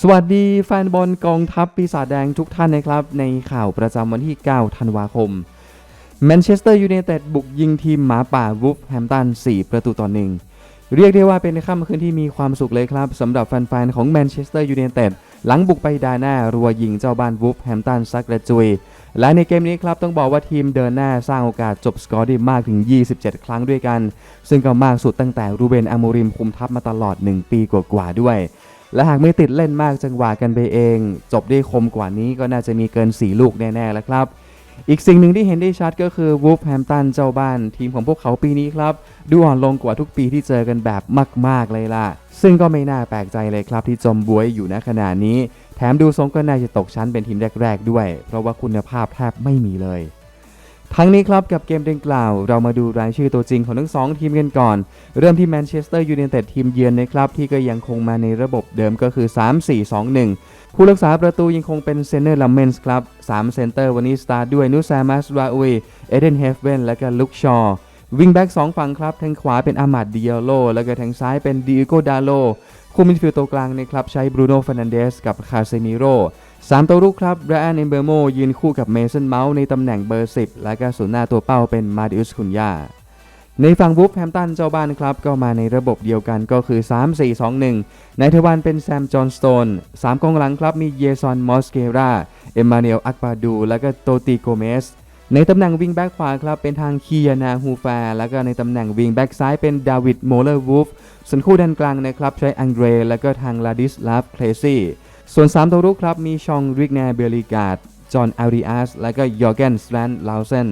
สวัสดีแฟนบอลกองทัพปีศาจแดงทุกท่านนะครับ ในข่าวประจำวันที่ 9 ธันวาคมแมนเชสเตอร์ยูไนเต็ดบุกยิงทีมหมาป่าวูฟแฮมตัน 4 ประตูต่อหนึ่งเรียกได้ว่าเป็นค่ำคืนที่มีความสุขเลยครับสำหรับแฟนๆ ของแมนเชสเตอร์ยูไนเต็ดหลังบุกไปดาหน้ารัวยิงเจ้าบ้านวูฟแฮมตันซักระจุย และในเกมนี้ครับต้องบอกว่าทีมเดินหน้าสร้างโอกาสจบสกอร์ได้มากถึง 27 ครั้งด้วยกัน ซึ่งก็มากสุดตั้งแต่รูเบนอาโมริมคุมทัพมาตลอด 1 ปีกว่าๆด้วย และหากไม่ติดเล่นมากจังหวะกันไปเอง จบได้คมกว่านี้ก็น่าจะมีเกิน 4 ลูกแน่ๆแล้วครับ อีกสิ่งหนึ่งที่เห็นได้ชัดก็คือวูฟแฮมตันเจ้าบ้าน ทีมของพวกเขาปีนี้ครับ ดูอ่อนลงกว่าทุกปีที่เจอกันแบบมาก ๆ เลยล่ะ ซึ่งก็ไม่น่าแปลกใจเลยครับที่จมบวยอยู่ณขณะนี้ แถมดูทรงก็น่าจะตกชั้นเป็นทีมแรก ๆ ด้วย เพราะว่าคุณภาพแทบไม่มีเลย ทั้งนี้ครับกับเกมดังกล่าว เรามาดูรายชื่อตัวจริงของทั้งสองทีมกันก่อน เริ่มที่แมนเชสเตอร์ยูไนเต็ดทีมเยือนนะครับ ที่ก็ยังคงมาในระบบเดิมก็คือ 3-4-2-1 ผู้รักษาประตูยังคงเป็นเซนเนอร์ลัมเมนส์ครับ3เซนเตอร์วันนี้สตาร์ด้วยนุซามัสราอุยเอเดนเฮฟเวนและก็ลุกชอวิงแบ็กสองฝั่งครับทางขวาเป็นอามาดดิเอโล แล้วก็ทางซ้ายเป็นดิโกดาโล คู่มิดฟิลด์ตัวกลางนะครับใช้บรูโน่ฟ r นันเดสกับคาเซมิโร่สามตัวรุกครับแรอันเอมเบอร์โมยืนคู่กับเมสันเมาส์ในตำแหน่งเบอร์ 10 และก็ศูนย์หน้าตัวเป้าเป็นมาดิอุสคุนยาในฝั่งวูฟแฮมตันเจ้าบ้านครับก็มาในระบบเดียวกันก็คือ 3-4-2-1 ในทวันเป็นแซมจอห์นสโตน3กองหลังครับมีเยซอนมอสเกราเอมมาเนลอักบาดู และก็โตติโกเมส ในตำแหน่งวิงแบ็กขวาครับเป็นทางคียานาฮูฟาแล้วก็ในตำแหน่งวิงแบ็กซ้ายเป็นดาวิดโมเลอร์วูฟส่วนคู่ด้านกลางนะครับใช้อังเดรและก็ทางลาดิสลาฟเคลซี่ส่วน 3 ตัวรุกครับมีชองริกแนเบลิกาดจอห์นอาริอัสและก็ยอร์เกนสแลนลาวเซน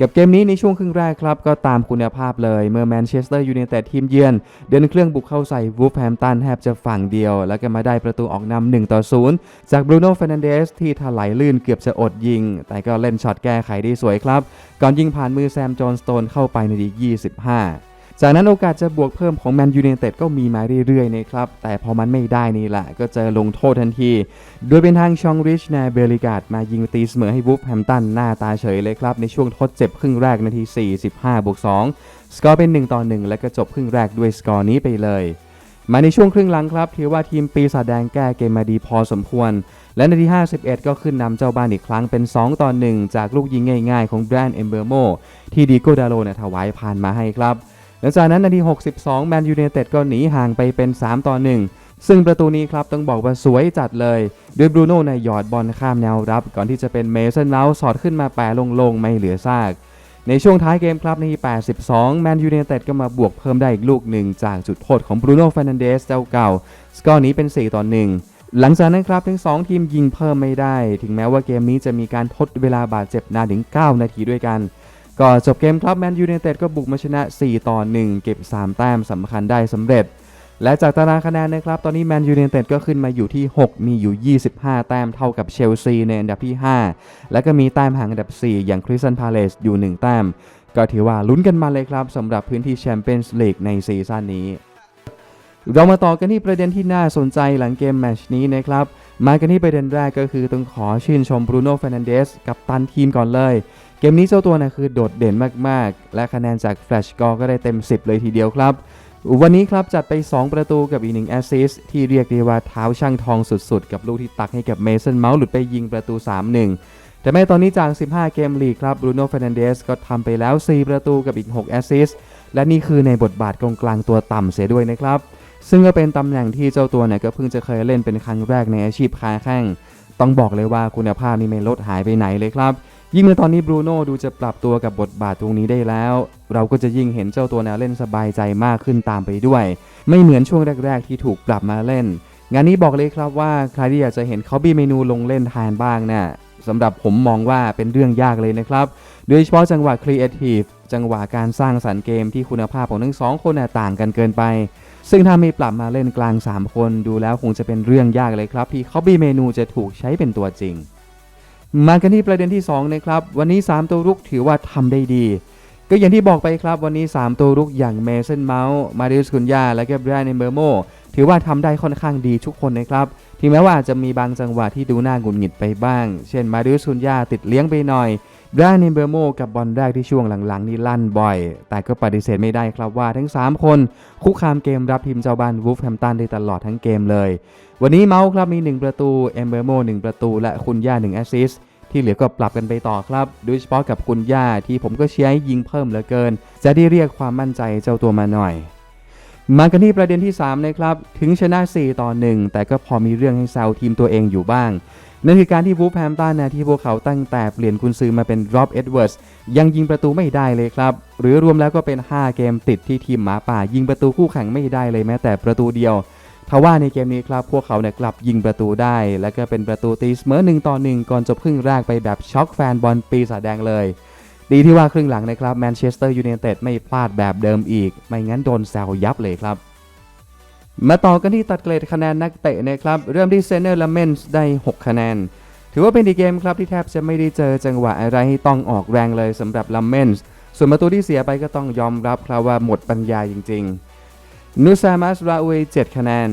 กับเกมนี้ในช่วงครึ่งแรกครับ ก็ตามคุณภาพเลยเมื่อแมนเชสเตอร์ยูไนเต็ดทีมเยือน เดินเครื่องบุกเข้าใส่วูฟแฮมตันแทบจะฝั่งเดียว แล้วก็มาได้ประตูออกนำ1ต่อ0จากบรูโน่เฟรนันเดสที่ถลายลื่นเกือบจะอดยิง แต่ก็เล่นช็อตแก้ไขได้สวยครับ ก่อนยิงผ่านมือแซมจอห์นสโตนเข้าไปในดี25 จากนั้นโอกาสจะบวกเพิ่มของแมนยูไนเต็ดก็มีมาเรื่อยๆนะครับ แต่พอมันไม่ได้นี่แหละ ก็เจอลงโทษทันที โดยเป็นทางชองริชแนเบลิกาดมายิงตีเสมอให้วูฟแฮมตันหน้าตาเฉยเลยครับ ในช่วงทดเจ็บครึ่งแรกนาที 45บวก2สกอร์เป็น 1 ต่อ 1 และก็จบครึ่งแรกด้วยสกอร์นี้ไปเลย มาในช่วงครึ่งหลังครับถือว่าทีมปีศาจแดงแก้เกมมาดีพอสมควร และนาที 51 ก็ขึ้นนำเจ้าบ้านอีกครั้งเป็น 2 ต่อ 1 จากลูกยิงง่าย ๆ ของแบรนด์เอมเบอร์โมที่ดีโกดาโลเนี่ยถวายผ่านมาให้ครับ หลังจากนั้นนาที 62 แมนยูไนเต็ดก็หนีห่างไปเป็น 3 ต่อ 1 ซึ่งประตูนี้ครับต้องบอกว่าสวยจัดเลยโดยบรูโน่ในยหยอดบอลข้ามแนวรับ ก่อนที่จะเป็นเมสันเมาส์สอดขึ้นมาแปะลงๆ ไม่เหลือซาก ในช่วงท้ายเกมครับนาที 82 แมนยูไนเต็ดก็มาบวกเพิ่มได้อีกลูกหนึ่งจากจุดโทษของบรูโน่ฟ r นันเดสเจ้าเก่า สกอร์นี้เป็น 4 ต่อ 1หลังจากนั้นครับทั้ง 2 ทีมยิงเพิ่มไม่ได้ ถึงแม้ว่าเกมนี้จะมีการทดเวลาบาดเจ็บนานถึง 9 นาทีด้วยกัน ก่อนจบเกมครับแมนยูไนเต็ดก็บุกมาชนะ 4 ต่อ 1 เก็บ 3 แต้มสำคัญได้สำเร็จ และจากตารางคะแนนนะครับ ตอนนี้แมนยูไนเต็ดก็ขึ้นมาอยู่ที่ 6 มีอยู่ 25 แต้มเท่ากับเชลซีในอันดับที่ 5 และก็มีแต้มห่างอันดับ 4 อย่างคริสตันพาเลสอยู่ 1 แต้ม ก็ถือว่าลุ้นกันมาเลยครับสำหรับพื้นที่แชมเปี้ยนส์ลีกในซีซั่นนี้เรามาต่อกันที่ประเด็นที่น่าสนใจหลังเกมแมตชนี้นะครับ มากันที่ประเด็นแรกก็คือต้องขอชื่นชมบรูโน่เฟรนันเดสกับตันทีมก่อนเลย เกมนี้เจ้าตัวนะคือโดดเด่นมากๆ และคะแนนจากแฟลชกอก็ได้เต็ม 10 เลยทีเดียวครับ วันนี้ครับจัดไป 2 ประตูกับอีกหนึ่งแอสซิสที่เรียกได้ว่าเท้าช่างทองสุดๆ กับลูกที่ตักให้กับเมสันเมาส์หลุดไปยิงประตู 3-1 แต่แม้ตอนนี้จาก 15 เกมลีกครับบรูโน่เฟรนันเดสก็ทำไปแล้ว 4 ประตูกับอีก 6 แอสซิสและนี่คือในบทบาทกองกลางตัวต่ำเสียด้วยนะครับซึ่งก็เป็นตำแหน่งที่เจ้าตัวเนี่ยก็เพิ่งจะเคยเล่นเป็นครั้งแรกในอาชีพค้าแข้งต้องบอกเลยว่าคุณภาพนี่ไม่ลดหายไปไหนเลยครับ ยิ่งเมื่อตอนนี้บรูโน่ดูจะปรับตัวกับบทบาทตรงนี้ได้แล้ว เราก็จะยิ่งเห็นเจ้าตัวแนวเล่นสบายใจมากขึ้นตามไปด้วย ไม่เหมือนช่วงแรก ๆ ที่ถูกปรับมาเล่น งานนี้บอกเลยครับว่าใครที่อยากจะเห็นเขาบีเมนูลงเล่นแทนบ้างเนี่ยสำหรับผมมองว่าเป็นเรื่องยากเลยนะครับ โดยเฉพาะจังหวะครีเอทีฟจังหวะการสร้างสรรค์เกมที่คุณภาพของทั้งสองคนนะต่างกันเกินไป ซึ่งถ้าไม่ปรับมาเล่นกลาง 3 คนดูแล้วคงจะเป็นเรื่องยากเลยครับ ที่ Hobby เมนูจะถูกใช้เป็นตัวจริง มากันที่ประเด็นที่2นะครับวันนี้ 3 ตัวรุกถือว่าทำได้ดี ก็อย่างที่บอกไปครับวันนี้ 3 ตัวรุกอย่างเมสันเมาส์มาริอุสคุนยาและก็แบรนด์เบอร์โมถือว่าทำได้ค่อนข้างดีทุกคนนะครับถึงแม้ว่าจะมีบางจังหวะที่ดูน่าหงุดหงิดไปบ้าง เช่นมาริอุสคุนยาติดเลี้ยงไปหน่อยแบรนด์เบอร์โมกับบอลแรกที่ช่วงหลังๆนี่ลั่นบ่อย แต่ก็ปฏิเสธไม่ได้ครับว่าทั้ง 3 คน คุกคามเกมรับทีมเจ้าบ้านวูฟแฮมตันได้ตลอดทั้งเกมเลย วันนี้เมาส์ครับมี 1 ประตูเอมเบอร์โม1ประตู และคุณย่า1แอสซิสที่เหลือก็ปรับกันไปต่อครับ โดยเฉพาะกับคุณย่าที่ผมก็เชียร์ให้ยิงเพิ่มเหลือเกิน จะได้เรียกความมั่นใจเจ้าตัวมาหน่อย มากันที่ประเด็นที่ 3 นะครับ ถึงชนะ 4 ต่อ 1 แต่ก็พอมีเรื่องให้แซวทีมตัวเองอยู่บ้าง นั่นคือการที่วูฟแฮมตันนะที่พวกเขาตั้งแต่เปลี่ยนกุนซือมาเป็นรอบเอ็ดเวิร์ดยังยิงประตูไม่ได้เลยครับ หรือรวมแล้วก็เป็น 5 เกมติดที่ทีมหมาป่า ยิงประตูคู่แข่งไม่ได้เลยแม้แต่ประตูเดียว ทว่าในเกมนี้ครับพวกเขาเนี่ยกลับยิงประตูได้ และก็เป็นประตูตีเสมอหนึ่งต่อหนึ่งก่อนจบครึ่งแรกไปแบบช็อกแฟนบอลปีศาจแดงเลย ดีที่ว่าครึ่งหลังนะครับแมนเชสเตอร์ยูไนเต็ดไม่พลาดแบบเดิมอีก ไม่งั้นโดนแซวยับเลยครับมาต่อกันที่ตัดเกรดคะแนนนักเตะนะครับเริ่มที่เซนเนอร์ลาเมนส์ได้ 6 คะแนน ถือว่าเป็นดีเกมครับที่แทบจะไม่ได้เจอจังหวะอะไรให้ต้องออกแรงเลยสำหรับลาเมนส์ส่วนประตูที่เสียไปก็ต้องยอมรับครับว่าหมดปัญญาจริง ๆ นูซามัสราอุย7คะแนน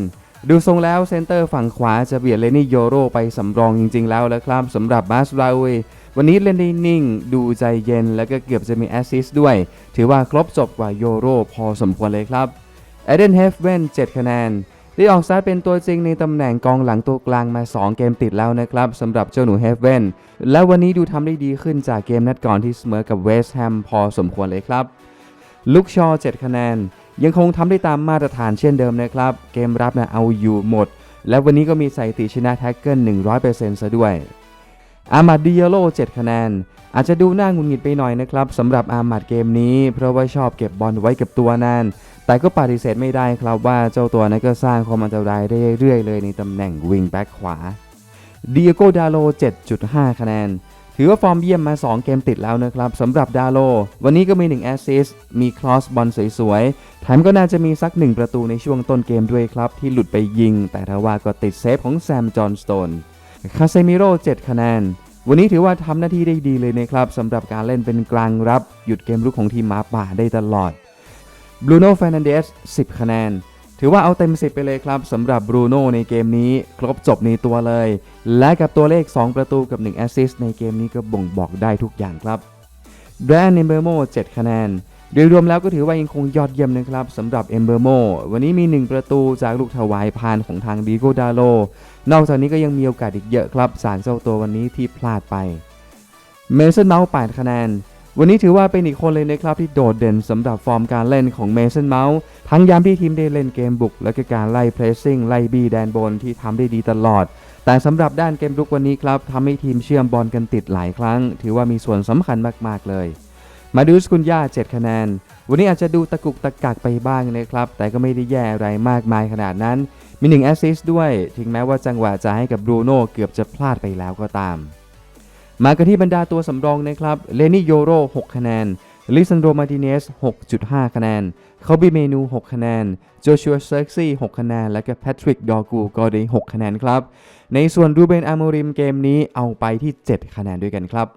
ดูทรงแล้วเซนเตอร์ฝั่งขวาจะเบียดเลนี่โยโรไปสำรองจริง ๆ แล้วแล้วครับสำหรับมาสราอุยวันนี้เล่นได้นิ่ง ดูใจเย็น แล้วก็เกือบจะมีแอสซิสต์ด้วย ถือว่าครบจบกว่าโยโรพอสมควรเลยครับเอเดนเฮฟเว่น7คะแนนได้ออกสตาร์เป็นตัวจริงในตำแหน่งกองหลังตัวกลางมา 2 เกมติดแล้วนะครับสำหรับเจ้าหนูเฮฟเว่นและวันนี้ดูทำได้ดีขึ้นจากเกมนัดก่อนที่เสมอกับเวสต์แฮมพอสมควรเลยครับลุกชอ7คะแนน ยังคงทำได้ตามมาตรฐานเช่นเดิมนะครับ เกมรับนะเอาอยู่หมด และวันนี้ก็มีสถิติชนะแท็กเกิล 100%ซะด้วย อามาดดิเยโล 7 คะแนน อาจจะดูน่างุดหงิดไปหน่อยนะครับสำหรับอามาดเกมนี้ เพราะว่าชอบเก็บบอลไว้กับตัวนาน แต่ก็ปฏิเสธไม่ได้ครับว่าเจ้าตัวนั้นก็สร้างความอันตรายเรื่อยๆเลยในตำแหน่งวิงแบ็กขวาดิเอโกดาโล 7.5 คะแนน ถือว่าฟอร์มเยี่ยมมา 2 เกมติดแล้วนะครับสำหรับดาโล วันนี้ก็มี 1 แอสซิสมีคลอสบอลสวยๆแถมก็น่าจะมีสัก 1 ประตูในช่วงต้นเกมด้วยครับ ที่หลุดไปยิง แต่ทว่าก็ติดเซฟของแซมจอห์นสโตนคาเซมิโร่7คะแนน วันนี้ถือว่าทำหน้าที่ได้ดีเลยนะครับสำหรับการเล่นเป็นกลางรับ หยุดเกมรุกของทีมหมาป่าได้ตลอดบรูโน่ฟรนันเดส10 คะแนน ถือว่าเอาเต็ม 10 ไปเลยครับสำหรับบรูโน่ในเกมนี้ ครบจบในตัวเลย และกับตัวเลข 2 ประตูกับ1แอสซิสต์ในเกมนี้ก็บ่งบอกได้ทุกอย่างครับแบรนด์เอมเบอร์โม7คะแนนโดยรวมแล้วก็ถือว่ายังคงยอดเยี่ยมนะครับสำหรับเอมเบอร์โมวันนี้มี 1 ประตูจากลูกถวายพานของทางดีโกดาโล นอกจากนี้ก็ยังมีโอกาสอีกเยอะครับสารเจ้าตัววันนี้ที่พลาดไปเมสันเมาส์8คะแนน วันนี้ถือว่าเป็นอีกคนเลยนะครับที่โดดเด่นสำหรับฟอร์มการเล่นของเมสันเมาส์ทั้งยามที่ทีมได้เล่นเกมบุก และก็การไล่เพรสซิ่งไล่บีแดนบนที่ทำได้ดีตลอด แต่สำหรับด้านเกมรุกวันนี้ครับทำให้ทีมเชื่อมบอลกันติดหลายครั้ง ถือว่ามีส่วนสำคัญมากๆเลย มาดูสกุลย่า7คะแนน วันนี้อาจจะดูตะกุกตะกักไปบ้างนะครับ แต่ก็ไม่ได้แย่อะไรมากมายขนาดนั้น มี1แอสซิสต์ด้วย ถึงแม้ว่าจังหวะจะให้กับบรูโน่เกือบจะพลาดไปแล้วก็ตาม มากันที่บรรดาตัวสำรองนะครับเลนี่โยโร 6 คะแนนลิซันโดมาติเนส 6.5 คะแนนคาบิเมนู 6 คะแนนโจชัวเซอร์กซี่ 6 คะแนน และก็แพทริกดอกูก็ได้ 6 คะแนนครับ ในส่วนรูเบนอาโมริมเกมนี้เอาไปที่ 7 คะแนนด้วยกันครับ